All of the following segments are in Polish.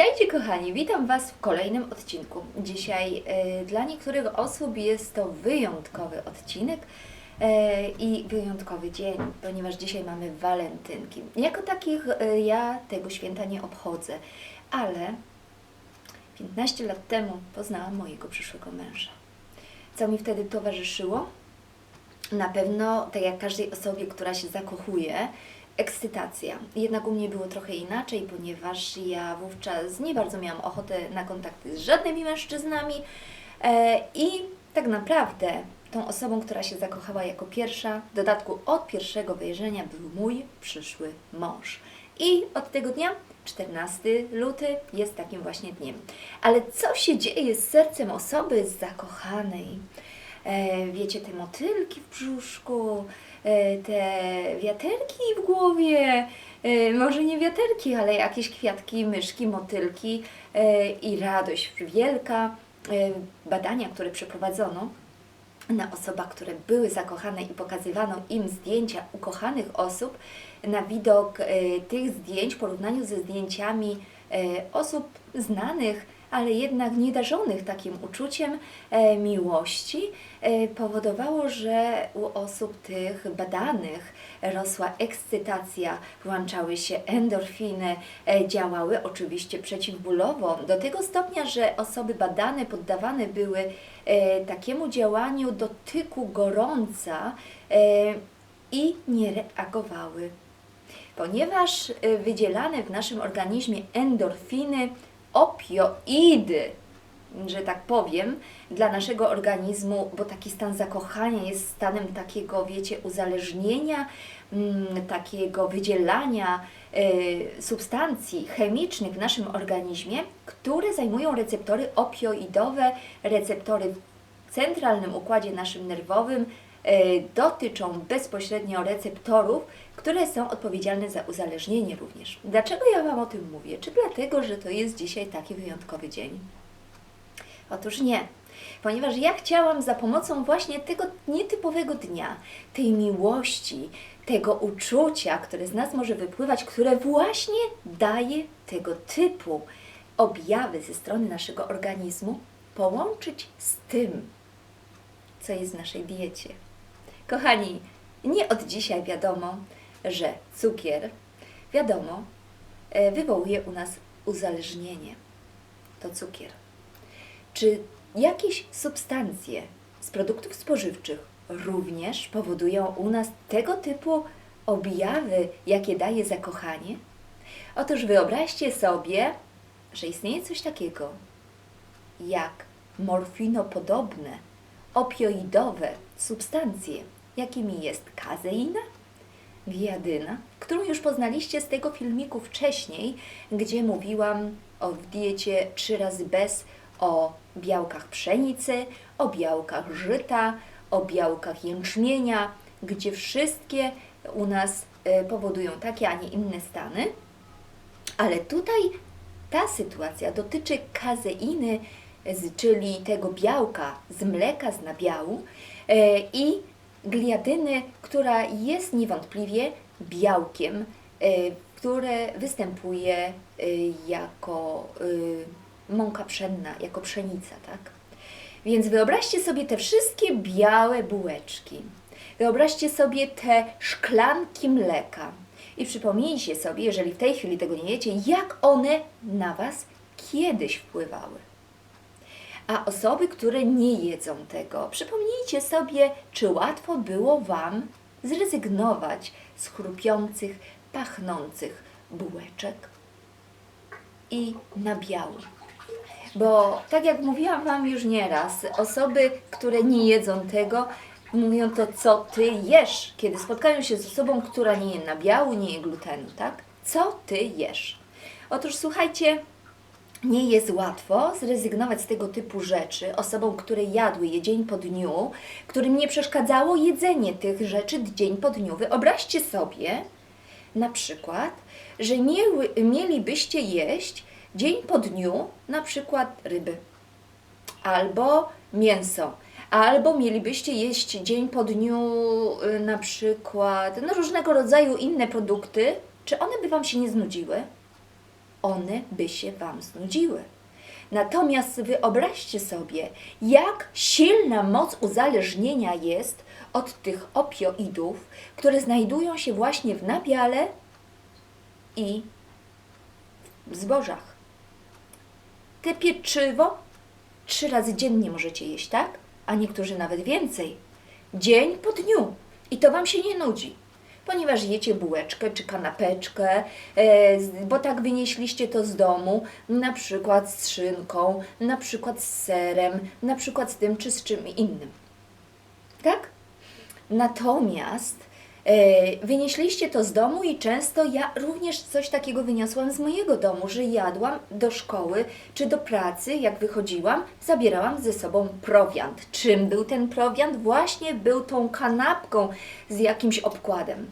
Witajcie kochani, witam Was w kolejnym odcinku. Dzisiaj e, dla niektórych osób jest to wyjątkowy odcinek e, i wyjątkowy dzień, ponieważ dzisiaj mamy walentynki. Jako takich e, ja tego święta nie obchodzę, ale 15 lat temu poznałam mojego przyszłego męża. Co mi wtedy towarzyszyło? Na pewno, tak jak każdej osobie, która się zakochuje, ekscytacja. Jednak u mnie było trochę inaczej, ponieważ ja wówczas nie bardzo miałam ochotę na kontakty z żadnymi mężczyznami e, i tak naprawdę tą osobą, która się zakochała jako pierwsza, w dodatku od pierwszego wejrzenia był mój przyszły mąż. I od tego dnia 14 luty jest takim właśnie dniem. Ale co się dzieje z sercem osoby zakochanej? E, wiecie, te motylki w brzuszku, te wiaterki w głowie, e, może nie wiaterki, ale jakieś kwiatki, myszki, motylki e, i radość wielka. E, badania, które przeprowadzono na osobach, które były zakochane i pokazywano im zdjęcia ukochanych osób, na widok e, tych zdjęć w porównaniu ze zdjęciami e, osób znanych, ale jednak niedarzonych takim uczuciem e, miłości, e, powodowało, że u osób tych badanych rosła ekscytacja, włączały się endorfiny, e, działały oczywiście przeciwbólowo, do tego stopnia, że osoby badane poddawane były takiemu działaniu dotyku gorąca i nie reagowały. Ponieważ wydzielane w naszym organizmie endorfiny, opioidy, że tak powiem, dla naszego organizmu, bo taki stan zakochania jest stanem takiego, wiecie, uzależnienia, mm, takiego wydzielania y, substancji chemicznych w naszym organizmie, które zajmują receptory opioidowe, receptory w centralnym układzie naszym nerwowym, dotyczą bezpośrednio receptorów, które są odpowiedzialne za uzależnienie również. Dlaczego ja Wam o tym mówię? Czy dlatego, że to jest dzisiaj taki wyjątkowy dzień? Otóż nie, ponieważ ja chciałam za pomocą właśnie tego nietypowego dnia, tej miłości, tego uczucia, które z nas może wypływać, które właśnie daje tego typu objawy ze strony naszego organizmu, połączyć z tym, co jest w naszej diecie. Kochani, nie od dzisiaj wiadomo, że cukier, wiadomo, e, wywołuje u nas uzależnienie. To cukier. Czy jakieś substancje z produktów spożywczych również powodują u nas tego typu objawy, jakie daje zakochanie? Otóż wyobraźcie sobie, że istnieje coś takiego jak morfinopodobne, opioidowe substancje, jakimi jest kazeina, wiadyna, którą już poznaliście z tego filmiku wcześniej, gdzie mówiłam o diecie trzy razy bez, o białkach pszenicy, o białkach żyta, o białkach jęczmienia, gdzie wszystkie u nas e, powodują takie, a nie inne stany. Ale tutaj ta sytuacja dotyczy kazeiny, czyli tego białka z mleka, z nabiału e, i gliadyny, która jest niewątpliwie białkiem, e, które występuje e, jako e, mąka pszenna, jako pszenica, tak? Więc wyobraźcie sobie te wszystkie białe bułeczki. Wyobraźcie sobie te szklanki mleka. I przypomnijcie sobie, jeżeli w tej chwili tego nie wiecie, jak one na Was kiedyś wpływały. A osoby, które nie jedzą tego, przypomnijcie sobie, czy łatwo było Wam zrezygnować z chrupiących, pachnących bułeczek i nabiału. Bo tak jak mówiłam Wam już nieraz, osoby, które nie jedzą tego, mówią to, co Ty jesz, kiedy spotkają się z osobą, która nie je nabiału, nie je glutenu, tak? Co Ty jesz? Otóż słuchajcie, nie jest łatwo zrezygnować z tego typu rzeczy osobom, które jadły je dzień po dniu, którym nie przeszkadzało jedzenie tych rzeczy dzień po dniu. Wyobraźcie sobie na przykład, że mieli, mielibyście jeść dzień po dniu na przykład ryby albo mięso, albo mielibyście jeść dzień po dniu y, na przykład no, różnego rodzaju inne produkty, czy one by Wam się nie znudziły? One by się Wam znudziły. Natomiast wyobraźcie sobie, jak silna moc uzależnienia jest od tych opioidów, które znajdują się właśnie w nabiale i w zbożach. Te pieczywo trzy razy dziennie możecie jeść, tak? A niektórzy nawet więcej. Dzień po dniu. I to Wam się nie nudzi. Ponieważ jecie bułeczkę czy kanapeczkę, e, bo tak wynieśliście to z domu, na przykład z szynką, na przykład z serem, na przykład z tym czy z czym innym. Tak? Natomiast wynieśliście to z domu i często ja również coś takiego wyniosłam z mojego domu, że jadłam do szkoły czy do pracy, jak wychodziłam, zabierałam ze sobą prowiant. Czym był ten prowiant? Właśnie był tą kanapką z jakimś obkładem.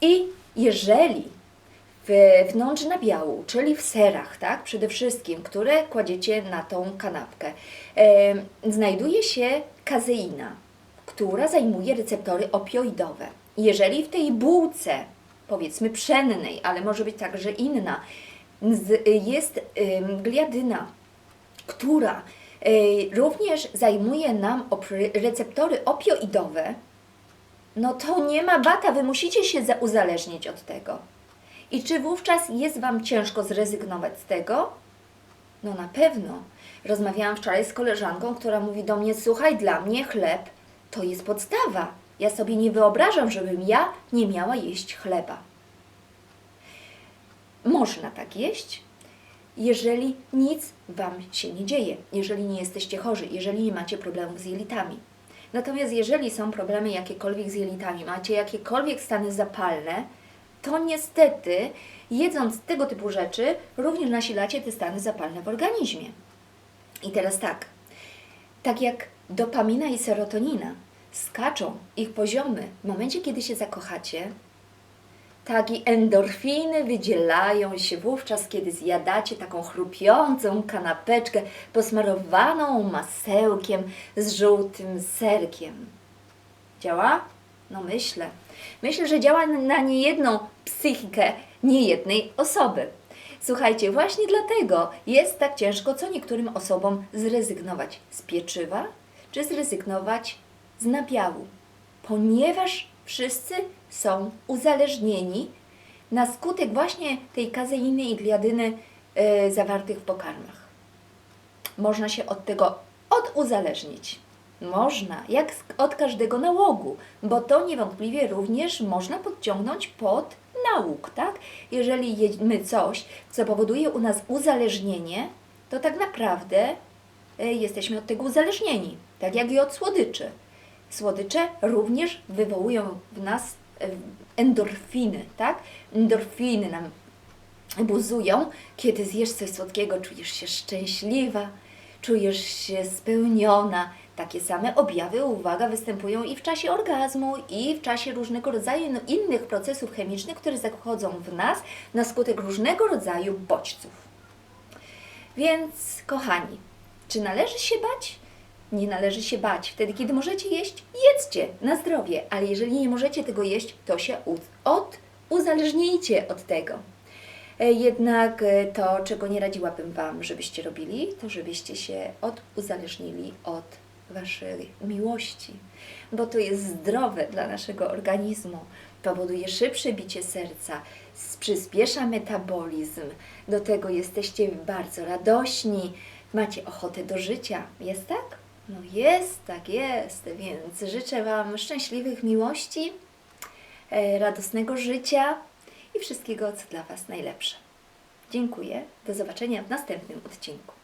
I jeżeli w- wnątrz nabiału, czyli w serach, tak, przede wszystkim, które kładziecie na tą kanapkę, em, znajduje się kazeina, która zajmuje receptory opioidowe. Jeżeli w tej bułce, powiedzmy pszennej, ale może być także inna, z, jest gliadyna, która y, również zajmuje nam receptory opioidowe, no to nie ma bata, wy musicie się za- uzależnić od tego. I czy wówczas jest Wam ciężko zrezygnować z tego? No na pewno. Rozmawiałam wczoraj z koleżanką, która mówi do mnie: Słuchaj, dla mnie chleb to jest podstawa. Ja sobie nie wyobrażam, żebym ja nie miała jeść chleba. Można tak jeść, jeżeli nic Wam się nie dzieje, jeżeli nie jesteście chorzy, jeżeli nie macie problemów z jelitami. Natomiast jeżeli są problemy jakiekolwiek z jelitami, macie jakiekolwiek stany zapalne, to niestety jedząc tego typu rzeczy również nasilacie te stany zapalne w organizmie. I teraz tak, tak jak dopamina i serotonina skaczą ich poziomy w momencie, kiedy się zakochacie, tak i endorfiny wydzielają się wówczas, kiedy zjadacie taką chrupiącą kanapeczkę posmarowaną masełkiem z żółtym serkiem. Działa? No myślę. Myślę, że działa na niejedną psychikę niejednej osoby. Słuchajcie, właśnie dlatego jest tak ciężko co niektórym osobom zrezygnować z pieczywa, czy zrezygnować z nabiału, ponieważ wszyscy są uzależnieni na skutek właśnie tej kazeiny i gliadyny e, zawartych w pokarmach. Można się od tego oduzależnić. Można, jak od każdego nałogu, bo to niewątpliwie również można podciągnąć pod nałóg, tak? Jeżeli jemy coś, co powoduje u nas uzależnienie, to tak naprawdę e, jesteśmy od tego uzależnieni, tak jak i od słodyczy. Słodycze również wywołują w nas e, endorfiny, tak? Endorfiny nam buzują. Kiedy zjesz coś słodkiego, czujesz się szczęśliwa, czujesz się spełniona. Takie same objawy, uwaga, występują i w czasie orgazmu, i w czasie różnego rodzaju no, innych procesów chemicznych, które zachodzą w nas na skutek różnego rodzaju bodźców. Więc, kochani, czy należy się bać? Nie należy się bać. Wtedy, kiedy możecie jeść, jedzcie na zdrowie, ale jeżeli nie możecie tego jeść, to się od, uzależnijcie od tego. E, Jednak e, to, czego nie radziłabym Wam, żebyście robili, to żebyście się oduzależnili od Waszej miłości, bo to jest zdrowe dla naszego organizmu, powoduje szybsze bicie serca, przyspiesza metabolizm, do tego jesteście bardzo radośni, macie ochotę do życia. Jest tak? No jest, tak jest, więc życzę Wam szczęśliwych miłości, e, radosnego życia i wszystkiego, co dla Was najlepsze. Dziękuję. Do zobaczenia w następnym odcinku.